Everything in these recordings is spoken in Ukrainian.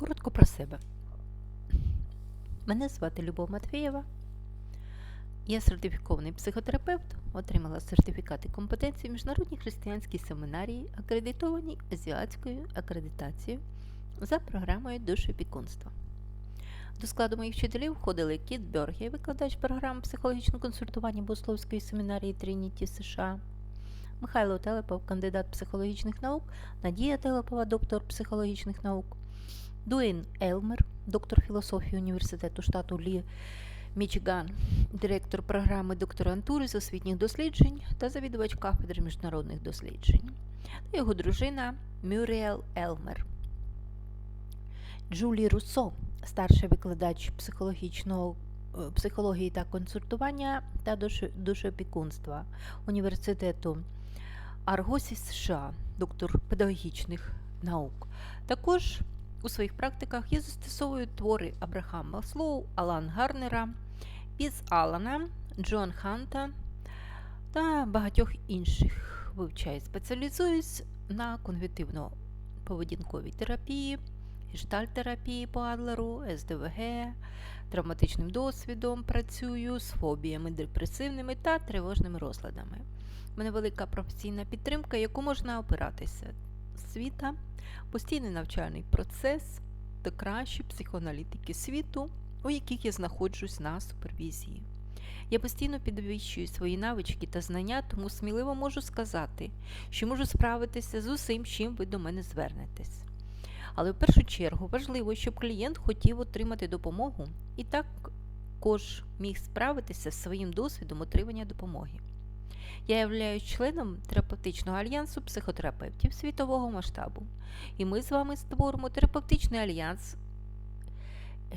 Коротко про себе. Мене звати Любов Матвієва. Я сертифікований психотерапевт, отримала сертифікати компетенції в Міжнародній християнській семінарії, акредитованій азіатською акредитацією за програмою душопікунства. До складу моїх вчителів входили Кіт Бьорге, викладач програми психологічного консультування Богословської семінарії Трініті США, Михайло Телепов, кандидат психологічних наук, Надія Телепова, доктор психологічних наук, Дуейн Елмер, доктор філософії університету штату Лі Мічиган, директор програми докторантури з освітніх досліджень та завідувач кафедри міжнародних досліджень, та його дружина Мюріел Елмер. Джулі Руссо, старший викладач психологічного е, психології та консультування та душ- душоопікунства університету Аргосі США, доктор педагогічних наук. Також у своїх практиках я застосовую твори Абрахама Маслоу, Алан Гарнера, Піс Алана, Джон Ханта та багатьох інших вивчаю. Спеціалізуюсь на когнітивно-поведінковій терапії, гештальтерапії по Адлеру, СДВГ, травматичним досвідом працюю з фобіями депресивними та тривожними розладами. У мене велика професійна підтримка, яку можна опиратися. Світа, постійний навчальний процес та кращі психоаналітики світу, у яких я знаходжусь на супервізії. Я постійно підвищую свої навички та знання, тому сміливо можу сказати, що можу справитися з усім, чим ви до мене звернетесь. Але в першу чергу важливо, щоб клієнт хотів отримати допомогу і також міг справитися з своїм досвідом отримання допомоги. Я являюсь членом терапевтичного альянсу психотерапевтів світового масштабу, і ми з вами створимо терапевтичний альянс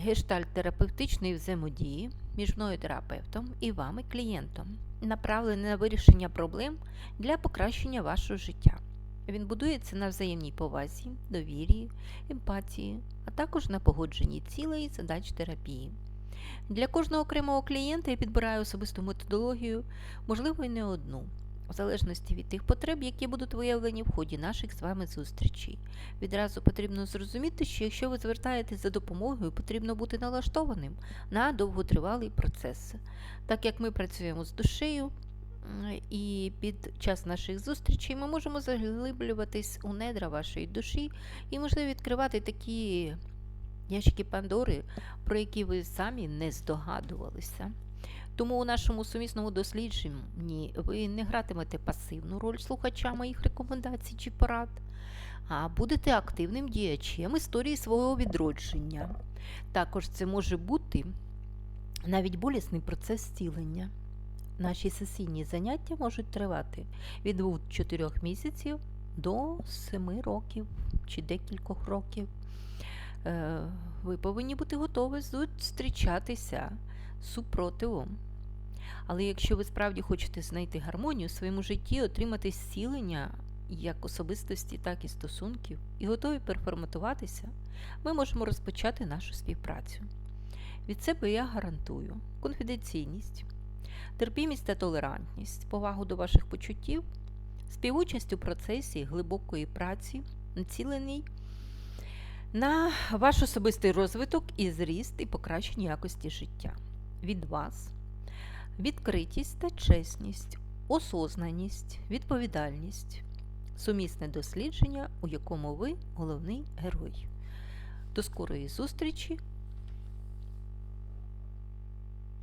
гештальт-терапевтичної взаємодії між мною терапевтом і вами клієнтом, направлений на вирішення проблем для покращення вашого життя. Він будується на взаємній повазі, довірі, емпатії, а також на погодженні цілей задач терапії. Для кожного окремого клієнта я підбираю особисту методологію, можливо, і не одну, в залежності від тих потреб, які будуть виявлені в ході наших з вами зустрічей. Відразу потрібно зрозуміти, що якщо ви звертаєтесь за допомогою, потрібно бути налаштованим на довготривалий процес. Так як ми працюємо з душею, і під час наших зустрічей ми можемо заглиблюватись у недра вашої душі і, можливо, відкривати такі ящики Пандори, про які ви самі не здогадувалися. Тому у нашому сумісному дослідженні ви не гратимете пасивну роль слухача моїх рекомендацій чи порад, а будете активним діячем історії свого відродження. Також це може бути навіть болісний процес зцілення. Наші сесійні заняття можуть тривати від 2-4 місяців до 7 років чи декількох років. Е, Ви повинні бути готові зустрічатися супротивом. Але якщо ви справді хочете знайти гармонію в своєму житті, отримати зцілення як особистості, так і стосунків, і готові переформатуватися, ми можемо розпочати нашу співпрацю. Від себе я гарантую конфіденційність, терпімість та толерантність, повагу до ваших почуттів, співучасть у процесі глибокої праці, націлений на ваш особистий розвиток і зріст і покращення якості життя. Від вас відкритість та чесність, осознаність, відповідальність, сумісне дослідження, у якому ви головний герой. До скорої зустрічі